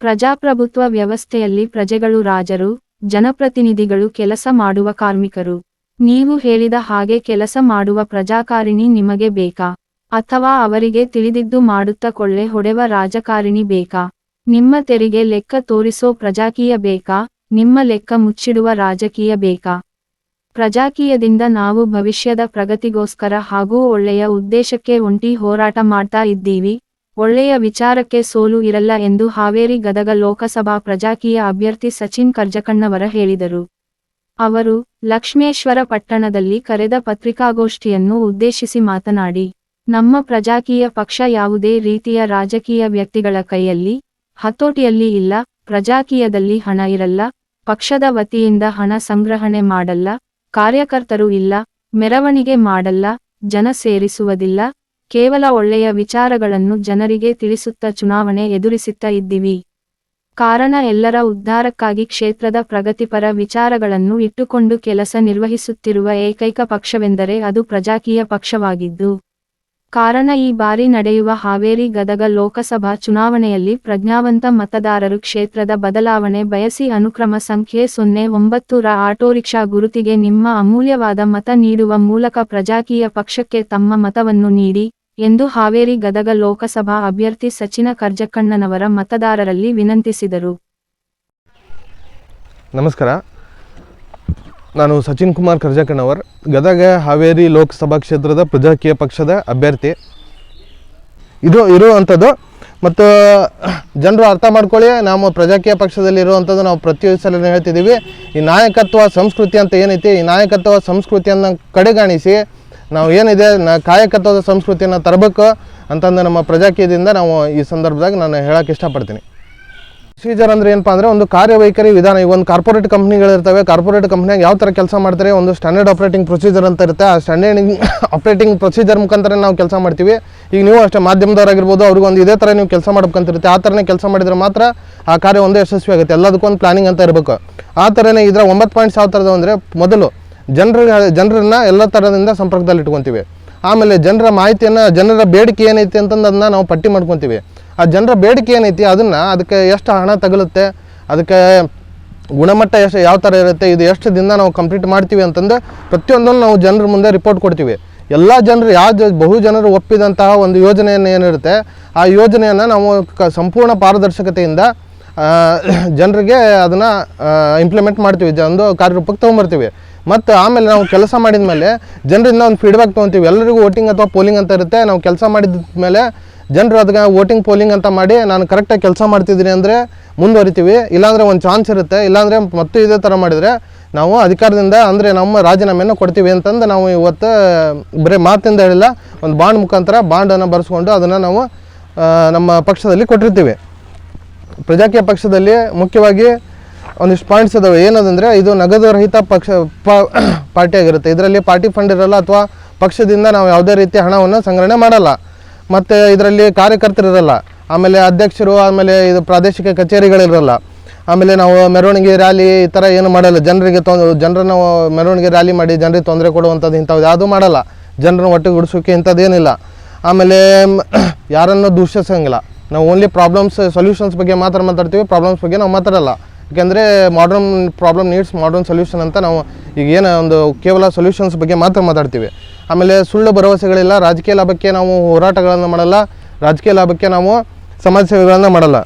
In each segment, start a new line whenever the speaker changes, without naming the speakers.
ಪ್ರಜಾಪ್ರಭುತ್ವ ವ್ಯವಸ್ಥೆಯಲ್ಲಿ ಪ್ರಜೆಗಳು ರಾಜರು, ಜನಪ್ರತಿನಿಧಿಗಳು ಕೆಲಸ ಮಾಡುವ ಕಾರ್ಮಿಕರು. ನೀವು ಹೇಳಿದ ಹಾಗೆ ಕೆಲಸ ಮಾಡುವ ಪ್ರಜಾಕಾರಿಣಿ ನಿಮಗೆ ಬೇಕಾ? ಅಥವಾ ಅವರಿಗೆ ತಿಳಿದಿದ್ದು ಮಾಡುತ್ತಾ ಕೊಳ್ಳೆ ಹೊಡೆವ ರಾಜಕಾರಿಣಿ ಬೇಕಾ? ನಿಮ್ಮ ತೆರಿಗೆ ಲೆಕ್ಕ ತೋರಿಸೋ ಪ್ರಜಾಕೀಯ ಬೇಕಾ? ನಿಮ್ಮ ಲೆಕ್ಕ ಮುಚ್ಚಿಡುವ ರಾಜಕೀಯ ಬೇಕಾ? ಪ್ರಜಾಕೀಯದಿಂದ ನಾವು ಭವಿಷ್ಯದ ಪ್ರಗತಿಗೋಸ್ಕರ ಹಾಗೂ ಒಳ್ಳೆಯ ಉದ್ದೇಶಕ್ಕೆ ಒಂಟಿ ಹೋರಾಟ ಮಾಡ್ತಾ ಇದ್ದೀವಿ. ಒಳ್ಳೆಯ ವಿಚಾರಕ್ಕೆ ಸೋಲು ಇರಲ್ಲ ಎಂದು ಹಾವೇರಿ ಗದಗ ಲೋಕಸಭಾ ಪ್ರಜಾಕೀಯ ಅಭ್ಯರ್ಥಿ ಸಚಿನ್ ಕರ್ಜಕಣ್ಣವರ ಹೇಳಿದರು. ಅವರು, ಲಕ್ಷ್ಮೇಶ್ವರ ಪಟ್ಟಣದಲ್ಲಿ ಕರೆದ ಪತ್ರಿಕಾಗೋಷ್ಠಿಯನ್ನು ಉದ್ದೇಶಿಸಿ ಮಾತನಾಡಿ, ನಮ್ಮ ಪ್ರಜಾಕೀಯ ಪಕ್ಷ ಯಾವುದೇ ರೀತಿಯ ರಾಜಕೀಯ ವ್ಯಕ್ತಿಗಳ ಕೈಯಲ್ಲಿ, ಹತೋಟಿಯಲ್ಲಿ ಇಲ್ಲ, ಪ್ರಜಾಕೀಯದಲ್ಲಿ ಹಣ ಇರಲ್ಲ, ಪಕ್ಷದ ವತಿಯಿಂದ ಹಣ ಸಂಗ್ರಹಣೆ ಮಾಡಲ್ಲ, ಕಾರ್ಯಕರ್ತರು ಇಲ್ಲ, ಮೆರವಣಿಗೆ ಮಾಡಲ್ಲ, ಜನ ಸೇರಿಸುವುದಿಲ್ಲ ಕೇವಲ ಒಳ್ಳೆಯ ವಿಚಾರಗಳನ್ನು ಜನರಿಗೆ ತಿಳಿಸುತ್ತಾ ಚುನಾವಣೆ ಎದುರಿಸುತ್ತಾ ಇದ್ದೀವಿ. ಕಾರಣ ಎಲ್ಲರ ಉದ್ಧಾರಕ್ಕಾಗಿ ಕ್ಷೇತ್ರದ ಪ್ರಗತಿಪರ ವಿಚಾರಗಳನ್ನು ಇಟ್ಟುಕೊಂಡು ಕೆಲಸ ನಿರ್ವಹಿಸುತ್ತಿರುವ ಏಕೈಕ ಪಕ್ಷವೆಂದರೆ ಅದು ಪ್ರಜಾಕೀಯ ಪಕ್ಷವಾಗಿದ್ದು. ಕಾರಣ ಈ ಬಾರಿ ನಡೆಯುವ ಹಾವೇರಿ ಗದಗ ಲೋಕಸಭಾ ಚುನಾವಣೆಯಲ್ಲಿ ಪ್ರಜ್ಞಾವಂತ ಮತದಾರರು ಕ್ಷೇತ್ರದ ಬದಲಾವಣೆ ಬಯಸಿ ಅನುಕ್ರಮ ಸಂಖ್ಯೆ ಸೊನ್ನೆ ಒಂಬತ್ತು ರ ಆಟೋರಿಕ್ಷಾ ಗುರುತಿಗೆ ನಿಮ್ಮ ಅಮೂಲ್ಯವಾದ ಮತ ನೀಡುವ ಮೂಲಕ ಪ್ರಜಾಕೀಯ ಪಕ್ಷಕ್ಕೆ ತಮ್ಮ ಮತವನ್ನು ನೀಡಿ. ಎಂದು ಹಾವೇರಿ ಗದಗ ಲೋಕಸಭಾ ಅಭ್ಯರ್ಥಿ ಸಚಿನ ಕರ್ಜಕ್ಕಣ್ಣನವರ ಮತದಾರರಲ್ಲಿ ವಿನಂತಿಸಿದರು.
ನಮಸ್ಕಾರ. ನಾನು ಸಚಿನ್ ಕುಮಾರ್ ಕರ್ಜಕಣ್ಣವರ್ ಗದಗ ಹಾವೇರಿ ಲೋಕಸಭಾ ಕ್ಷೇತ್ರದ ಪ್ರಜಾಕೀಯ ಪಕ್ಷದ ಅಭ್ಯರ್ಥಿ. ಇದು ಇರುವಂಥದ್ದು ಮತ್ತು ಜನರು ಅರ್ಥ ಮಾಡ್ಕೊಳ್ಳಿ ನಾವು ಪ್ರಜಾಕೀಯ ಪಕ್ಷದಲ್ಲಿ ಇರುವಂಥದ್ದು ನಾವು ಪ್ರತಿಯೊಂದು ಸಲ ಹೇಳ್ತಿದ್ದೀವಿ. ಈ ನಾಯಕತ್ವ ಸಂಸ್ಕೃತಿ ಅಂತ ಏನೈತಿ? ಈ ನಾಯಕತ್ವ ಸಂಸ್ಕೃತಿಯನ್ನು ಕಡೆಗಾಣಿಸಿ ನಾವು ಏನಿದೆ ಕಾಯಕತ್ವದ ಸಂಸ್ಕೃತಿಯನ್ನು ತರಬೇಕು ಅಂತಂದು ನಮ್ಮ ಪ್ರಜಾಕೀಯದಿಂದ ನಾವು ಈ ಸಂದರ್ಭದಾಗ ನಾನು ಹೇಳಕ್ಕೆ ಇಷ್ಟಪಡ್ತೀನಿ. ಪ್ರೊಸೀಜರ್ ಅಂದ್ರೆ ಏನಪ್ಪಾ ಅಂದ್ರೆ ಒಂದು ಕಾರ್ಯವೈಖರಿ ವಿಧಾನ. ಈಗ ಒಂದು ಕಾರ್ಪೊರೇಟ್ ಕಂಪ್ನಿಗಳಿರ್ತವೆ ಕಾರ್ಪೊರೇಟ್ ಕಂಪ್ನಿಯಾಗ ಯಾವ ಥರ ಕೆಲಸ ಮಾಡ್ತಾರೆ? ಒಂದು ಸ್ಟ್ಯಾಂಡರ್ಡ್ ಆಪರೇಟಿಂಗ್ ಪ್ರೊಸೀಜರ್ ಅಂತ ಇರುತ್ತೆ. ಆ ಸ್ಟ್ಯಾಂಡರ್ಡ್ ಆಪರೇಟಿಂಗ್ ಪ್ರೊಸೀಜರ್ ಮುಖಾಂತರ ನಾವು ಕೆಲಸ ಮಾಡ್ತೀವಿ. ಈಗ ನೀವು ಅಷ್ಟೇ ಮಾಧ್ಯಮದವರಾಗಿರ್ಬೋದು ಅವ್ರಿಗೆ ಒಂದು ಇದೇ ಥರ ನೀವು ಕೆಲಸ ಮಾಡ್ಬೇಕಂತಿರುತ್ತೆ. ಆ ಥರನೇ ಕೆಲಸ ಮಾಡಿದ್ರೆ ಮಾತ್ರ ಆ ಕಾರ್ಯ ಒಂದು ಯಶಸ್ವಿ ಆಗುತ್ತೆ ಎಲ್ಲದಕ್ಕೂ ಒಂದು ಪ್ಲಾನಿಂಗ್ ಅಂತ ಇರಬೇಕು. ಆ ಥರನೇ ಇದರ ಒಂಬತ್ತು ಪಾಯಿಂಟ್ಸ್ ಯಾವ ಥರದ್ದು ಅಂದರೆ ಮೊದಲು ಜನರ, ಜನರನ್ನ ಎಲ್ಲ ಥರದಿಂದ ಸಂಪರ್ಕದಲ್ಲಿ ಇಟ್ಕೊತೀವಿ ಆಮೇಲೆ ಜನರ ಮಾಹಿತಿಯನ್ನು, ಜನರ ಬೇಡಿಕೆ ಏನೈತಿ ಅಂತಂದು ಅದನ್ನ ನಾವು ಪಟ್ಟಿ ಮಾಡ್ಕೊತೀವಿ. ಆ ಜನರ ಬೇಡಿಕೆ ಏನೈತಿ ಅದನ್ನು ಅದಕ್ಕೆ ಎಷ್ಟು ಹಣ ತಗಲುತ್ತೆ, ಅದಕ್ಕೆ ಗುಣಮಟ್ಟ ಎಷ್ಟು, ಯಾವ ಥರ ಇರುತ್ತೆ, ಇದು ಎಷ್ಟು ದಿನ ನಾವು ಕಂಪ್ಲೀಟ್ ಮಾಡ್ತೀವಿ ಅಂತಂದು ಪ್ರತಿಯೊಂದನ್ನು ನಾವು ಜನರ ಮುಂದೆ ರಿಪೋರ್ಟ್ ಕೊಡ್ತೀವಿ. ಎಲ್ಲ ಜನರು, ಯಾವ ಜ, ಬಹು ಜನರು ಒಪ್ಪಿದಂತಹ ಒಂದು ಯೋಜನೆಯನ್ನು ಏನಿರುತ್ತೆ, ಆ ಯೋಜನೆಯನ್ನು ನಾವು ಕ, ಸಂಪೂರ್ಣ ಪಾರದರ್ಶಕತೆಯಿಂದ ಜನರಿಗೆ ಅದನ್ನು ಇಂಪ್ಲಿಮೆಂಟ್ ಮಾಡ್ತೀವಿ. ಒಂದು ಕಾರ್ಯರೂಪಕ್ಕೆ ತೊಗೊಂಬರ್ತೀವಿ. ಮತ್ತು ಆಮೇಲೆ ನಾವು ಕೆಲಸ ಮಾಡಿದ ಮೇಲೆ ಜನರಿಂದ ಒಂದು ಫೀಡ್ಬ್ಯಾಕ್ ತೊಗೊತೀವಿ. ಎಲ್ಲರಿಗೂ ವೋಟಿಂಗ್ ಅಥವಾ ಪೋಲಿಂಗ್ ಅಂತ ಇರುತ್ತೆ. ನಾವು ಕೆಲಸ ಮಾಡಿದ ಮೇಲೆ ಜನರು ಅದಕ್ಕೆ ವೋಟಿಂಗ್ ಪೋಲಿಂಗ್ ಅಂತ ಮಾಡಿ ನಾನು ಕರೆಕ್ಟಾಗಿ ಕೆಲಸ ಮಾಡ್ತಿದ್ದೀನಿ ಅಂದರೆ ಮುಂದುವರಿತೀವಿ. ಇಲ್ಲಾಂದರೆ ಒಂದು ಚಾನ್ಸ್ ಇರುತ್ತೆ. ಇಲ್ಲಾಂದರೆ ಮತ್ತೆ ಇದೇ ಥರ ಮಾಡಿದರೆ ನಾವು ಅಧಿಕಾರದಿಂದ ಅಂದರೆ ನಮ್ಮ ರಾಜೀನಾಮೆಯನ್ನು ಕೊಡ್ತೀವಿ ಅಂತಂದು ನಾವು ಇವತ್ತು, ಬರೀ ಮಾತಿಂದ ಹೇಳಿಲ್ಲ, ಒಂದು ಬಾಂಡ್ ಮುಖಾಂತರ ಬಾಂಡನ್ನು ಬರೆಸ್ಕೊಂಡು ಅದನ್ನು ನಾವು ನಮ್ಮ ಪಕ್ಷದಲ್ಲಿ ಕೊಟ್ಟಿರ್ತೀವಿ. ಪ್ರಜಾಕೀಯ ಪಕ್ಷದಲ್ಲಿ ಮುಖ್ಯವಾಗಿ ಒಂದಿಷ್ಟು ಪಾಯಿಂಟ್ಸ್ ಇದಾವೆ ಏನದಂದರೆ ಇದು ನಗದು ರಹಿತ ಪಕ್ಷ ಪಾರ್ಟಿ ಆಗಿರುತ್ತೆ. ಇದರಲ್ಲಿ ಪಾರ್ಟಿ ಫಂಡ್ ಇರಲ್ಲ ಅಥವಾ ಪಕ್ಷದಿಂದ ನಾವು ಯಾವುದೇ ರೀತಿಯ ಹಣವನ್ನು ಸಂಗ್ರಹಣೆ ಮಾಡಲ್ಲ. ಮತ್ತು ಇದರಲ್ಲಿ ಕಾರ್ಯಕರ್ತರಿರಲ್ಲ ಆಮೇಲೆ ಅಧ್ಯಕ್ಷರು, ಆಮೇಲೆ ಇದು ಪ್ರಾದೇಶಿಕ ಕಚೇರಿಗಳಿರಲ್ಲ ಆಮೇಲೆ ನಾವು ಮೆರವಣಿಗೆ ರ್ಯಾಲಿ ಈ ಥರ ಏನು ಮಾಡಲ್ಲ. ಜನರಿಗೆ ತೊಂದ, ಜನರನ್ನು ಮೆರವಣಿಗೆ ರ್ಯಾಲಿ ಮಾಡಿ ಜನರಿಗೆ ತೊಂದರೆ ಕೊಡುವಂಥದ್ದು ಇಂಥದ್ದು ಯಾವುದೂ ಮಾಡಲ್ಲ. ಜನರನ್ನು ಒಟ್ಟಿಗೆ ಗುಡಿಸೋಕೆ ಇಂಥದ್ದೇನಿಲ್ಲ ಆಮೇಲೆ ಯಾರನ್ನು ದೂಷಿಸಂಗಿಲ್ಲ. ನಾವು ಓನ್ಲಿ ಪ್ರಾಬ್ಲಮ್ಸ್ ಸೊಲ್ಯೂಷನ್ಸ್ ಬಗ್ಗೆ ಮಾತ್ರ ಮಾತಾಡ್ತೀವಿ. ಪ್ರಾಬ್ಲಮ್ಸ್ ಬಗ್ಗೆ ನಾವು ಮಾತಾಡಲ್ಲ. ಯಾಕೆಂದರೆ modern problem needs modern solution ಅಂತ ನಾವು ಈಗ ಏನು ಒಂದು ಕೇವಲ ಸೊಲ್ಯೂಷನ್ಸ್ ಬಗ್ಗೆ ಮಾತ್ರ ಮಾತಾಡ್ತೀವಿ. ಆಮೇಲೆ ಸುಳ್ಳು ಭರವಸೆಗಳಿಲ್ಲ, ರಾಜಕೀಯ ಲಾಭಕ್ಕೆ ನಾವು ಹೋರಾಟಗಳನ್ನು ಮಾಡಲ್ಲ, ರಾಜಕೀಯ ಲಾಭಕ್ಕೆ ನಾವು ಸಮಾಜ ಸೇವೆಗಳನ್ನು ಮಾಡಲ್ಲ.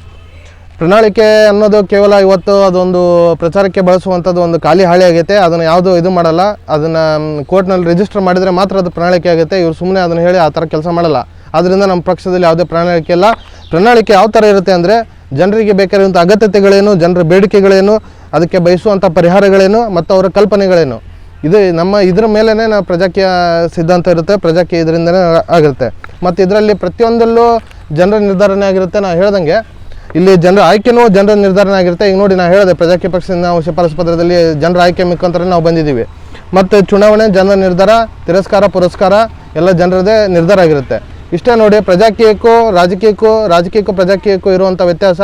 ಪ್ರಣಾಳಿಕೆ ಅನ್ನೋದು ಕೇವಲ ಇವತ್ತು ಅದೊಂದು ಪ್ರಚಾರಕ್ಕೆ ಬಳಸುವಂಥದ್ದು ಒಂದು ಖಾಲಿ ಹಾಳಿ ಆಗೈತೆ, ಅದನ್ನು ಯಾವುದು ಇದು ಮಾಡಲ್ಲ, ಅದನ್ನು ಕೋರ್ಟ್ನಲ್ಲಿ ರಿಜಿಸ್ಟರ್ ಮಾಡಿದರೆ ಮಾತ್ರ ಅದು ಪ್ರಣಾಳಿಕೆ ಆಗುತ್ತೆ, ಇವರು ಸುಮ್ಮನೆ ಅದನ್ನು ಹೇಳಿ ಆ ಥರ ಕೆಲಸ ಮಾಡಲ್ಲ. ಆದ್ದರಿಂದ ನಮ್ಮ ಪಕ್ಷದಲ್ಲಿ ಯಾವುದೇ ಪ್ರಣಾಳಿಕೆ ಇಲ್ಲ. ಪ್ರಣಾಳಿಕೆ ಯಾವ ಥರ ಇರುತ್ತೆ ಅಂದರೆ ಜನರಿಗೆ ಬೇಕಾಗಿರುವಂಥ ಅಗತ್ಯತೆಗಳೇನು, ಜನರ ಬೇಡಿಕೆಗಳೇನು, ಅದಕ್ಕೆ ಬಯಸುವಂಥ ಪರಿಹಾರಗಳೇನು ಮತ್ತು ಅವರ ಕಲ್ಪನೆಗಳೇನು. ಇದು ನಮ್ಮ ಇದ್ರ ಮೇಲೇ ನಾವು ಪ್ರಜಾಕೀಯ ಸಿದ್ಧಾಂತ ಇರುತ್ತೆ, ಪ್ರಜಾಕೀಯ ಇದರಿಂದನೇ ಆಗಿರುತ್ತೆ ಮತ್ತು ಇದರಲ್ಲಿ ಪ್ರತಿಯೊಂದಲ್ಲೂ ಜನರ ನಿರ್ಧಾರನೇ ಆಗಿರುತ್ತೆ. ನಾನು ಹೇಳ್ದಂಗೆ, ಇಲ್ಲಿ ಜನರ ಆಯ್ಕೆನೂ ಜನರ ನಿರ್ಧಾರನೇ ಆಗಿರುತ್ತೆ. ಈಗ ನೋಡಿ ನಾನು ಹೇಳಿದೆ, ಪ್ರಜಾಕೀಯ ಪಕ್ಷದಿಂದ ನಾವು ಶಿಫಾರಸು ಪತ್ರದಲ್ಲಿ ಜನರ ಆಯ್ಕೆ ಮುಖಾಂತರ ನಾವು ಬಂದಿದ್ದೀವಿ. ಮತ್ತು ಚುನಾವಣೆ, ಜನರ ನಿರ್ಧಾರ, ತಿರಸ್ಕಾರ, ಪುರಸ್ಕಾರ ಎಲ್ಲ ಜನರದೇ ನಿರ್ಧಾರ ಆಗಿರುತ್ತೆ. ಇಷ್ಟೇ ನೋಡಿ, ಪ್ರಜಾಕೀಯಕ್ಕೂ, ರಾಜಕೀಯಕ್ಕೂ ರಾಜಕೀಯಕ್ಕೂ, ಪ್ರಜಾಕೀಯಕ್ಕೂ ಇರುವಂಥ ವ್ಯತ್ಯಾಸ.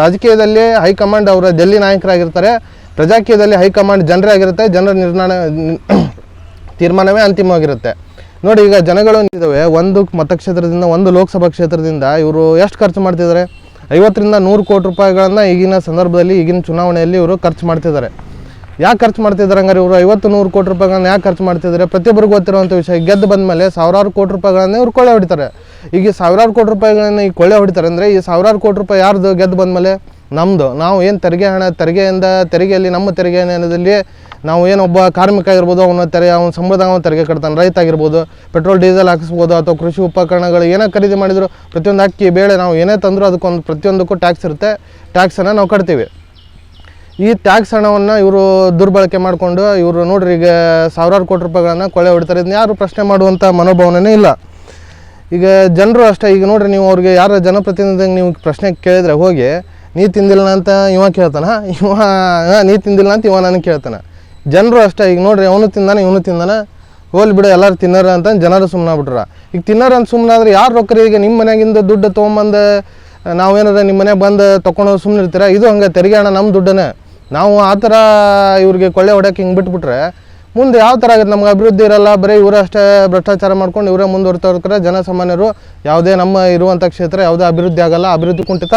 ರಾಜಕೀಯದಲ್ಲಿ ಹೈಕಮಾಂಡ್ ಅವರ ಡೆಲ್ಲಿ ನಾಯಕರಾಗಿರ್ತಾರೆ. ಪ್ರಜಾಕೀಯದಲ್ಲಿ ಹೈಕಮಾಂಡ್ ಜನರೇ ಆಗಿರುತ್ತೆ. ಜನರ ನಿರ್ಣಯ ತೀರ್ಮಾನವೇ ಅಂತಿಮವಾಗಿರುತ್ತೆ. ನೋಡಿ, ಈಗ ಜನಗಳು ಇದ್ದಾವೆ ಒಂದು ಮತಕ್ಷೇತ್ರದಿಂದ ಒಂದು ಲೋಕಸಭಾ ಕ್ಷೇತ್ರದಿಂದ ಇವರು ಎಷ್ಟು ಖರ್ಚು ಮಾಡ್ತಿದ್ದಾರೆ? ಐವತ್ತರಿಂದ ನೂರು ಕೋಟಿ ರೂಪಾಯಿಗಳನ್ನು ಈಗಿನ ಸಂದರ್ಭದಲ್ಲಿ, ಈಗಿನ ಚುನಾವಣೆಯಲ್ಲಿ ಇವರು ಖರ್ಚು ಮಾಡ್ತಿದ್ದಾರೆ. ಯಾಕೆ ಖರ್ಚು ಮಾಡ್ತಿದ್ದಾರೆ ಹಂಗಾರೆ ಇವರು? ಐವತ್ತು, ನೂರು ಕೋಟಿ ರೂಪಾಯಿಗಳನ್ನ ಯಾಕೆ ಖರ್ಚು ಮಾಡ್ತಿದ್ದಾರೆ ಪ್ರತಿಯೊಬ್ಬರಿಗೂ ಗೊತ್ತಿರುವಂಥ ವಿಷಯ. ಗೆದ್ದು ಬಂದ ಮೇಲೆ ಸಾವಿರಾರು ಕೋಟಿ ರೂಪಾಯಿಗಳನ್ನ ಇವ್ರು ಕೊಳ್ಳೆ ಹೊಡಿತಾರೆ. ಈಗ ಸಾವಿರಾರು ಕೋಟಿ ರೂಪಾಯಿಗಳನ್ನ ಈ ಕೊಳ್ಳೆ ಹೊಡಿತಾರೆ ಅಂದರೆ ಈ ಸಾವಿರಾರು ಕೋಟಿ ರೂಪಾಯಿ ಯಾರ್ದು ಗೆದ್ದು ಬಂದಮೇಲೆ? ನಮ್ಮದು ನಾವು ಏನು ತೆರಿಗೆ ಹಣ, ತೆರಿಗೆಯಿಂದ, ತೆರಿಗೆಯಲ್ಲಿ ನಮ್ಮ ತೆರಿಗೆ ಹಣದಲ್ಲಿ ನಾವು ಏನು ಒಬ್ಬ ಕಾರ್ಮಿಕ ಆಗಿರ್ಬೋದು, ಅವನ ತೆರಿಗೆ, ಅವನ ಸಂಬಳದಾಗ ಅವನ ತೆರಿಗೆ ಕಟ್ತಾನೆ. ರೈತ ಆಗಿರ್ಬೋದು, ಪೆಟ್ರೋಲ್, ಡೀಸೆಲ್ ಹಾಕಿಸ್ಬೋದು, ಅಥವಾ ಕೃಷಿ ಉಪಕರಣಗಳು ಏನೇ ಖರೀದಿ ಮಾಡಿದ್ರು, ಪ್ರತಿಯೊಂದು ಅಕ್ಕಿ, ಬೇಳೆ ನಾವು ಏನೇ ತಂದರೂ ಅದಕ್ಕೊಂದು, ಪ್ರತಿಯೊಂದಕ್ಕೂ ಟ್ಯಾಕ್ಸ್ ಇರುತ್ತೆ. ಟ್ಯಾಕ್ಸನ್ನು ನಾವು ಕಟ್ತೀವಿ. ಈ ಟ್ಯಾಕ್ಸ್ ಹಣವನ್ನು ಇವರು ದುರ್ಬಳಕೆ ಮಾಡಿಕೊಂಡು ಇವರು ನೋಡ್ರಿ ಈಗ ಸಾವಿರಾರು ಕೋಟಿ ರೂಪಾಯಿಗಳನ್ನು ಕೊಳೆ ಹೊಡಿತಾರೆ. ಇದನ್ನ ಯಾರು ಪ್ರಶ್ನೆ ಮಾಡುವಂಥ ಮನೋಭಾವನೆ ಇಲ್ಲ. ಈಗ ಜನರು ಅಷ್ಟೇ ಈಗ ನೋಡ್ರಿ ನೀವು ಅವ್ರಿಗೆ ಯಾರ ಜನಪ್ರತಿನಿಧಿಗೆ ನೀವು ಪ್ರಶ್ನೆ ಕೇಳಿದ್ರೆ ಹೋಗಿ ನೀ ತಿಂದಿಲ್ಲ ಅಂತ ಇವ ಕೇಳ್ತಾನ? ಇವ "ಹಾ, ನೀ ತಿಂದಿಲ್ಲ ಅಂತ ಇವ ನನಗೆ ಕೇಳ್ತಾನೆ. ಜನರು ಅಷ್ಟೇ ಈಗ ನೋಡ್ರಿ ಅವನು ತಿಂದಾನೆ ಇವನು ತಿಂದಾನೆ ಹೋಲ್ ಬಿಡು ಎಲ್ಲರು ತಿನ್ನರ ಅಂತ ಜನರು ಸುಮ್ಮನೆ ಬಿಟ್ರ ಈಗ ತಿನ್ನರ ಅಂತ ಸುಮ್ಮನೆ ಆದ್ರೆ ಯಾರು ರೊಕ್ಕರಿ ಈಗ ನಿಮ್ಮ ಮನೆಯಾಗಿಂದ ದುಡ್ಡು ತೊಗೊಂಬಂದು ನಾವೇನಾರ ನಿಮ್ಮ ಮನೆಗೆ ಬಂದು ತೊಗೊಂಡು ಸುಮ್ಮನೆ ಇರ್ತೀರ ಇದು ಹಂಗೆ ತೆರಿಗೆ ಹಣ ನಮ್ಮ ದುಡ್ಡನೇ ನಾವು ಆ ಥರ ಇವ್ರಿಗೆ ಕೊಳ್ಳೆ ಹೊಡ್ಯಕ್ಕೆ ಹಿಂಗೆ ಬಿಟ್ಬಿಟ್ರೆ ಮುಂದೆ ಯಾವ ಥರ ಆಗುತ್ತೆ? ನಮ್ಗೆ ಅಭಿವೃದ್ಧಿ ಇರಲ್ಲ, ಬರೀ ಇವರಷ್ಟೇ ಭ್ರಷ್ಟಾಚಾರ ಮಾಡ್ಕೊಂಡು ಇವರೇ ಮುಂದುವರ್ತಾ ಇರ್ತಾರೆ ಜನಸಾಮಾನ್ಯರು ಯಾವುದೇ ನಮ್ಮ ಇರುವಂಥ ಕ್ಷೇತ್ರ ಯಾವುದೇ ಅಭಿವೃದ್ಧಿ ಆಗಲ್ಲ, ಅಭಿವೃದ್ಧಿ ಕುಂಠಿತ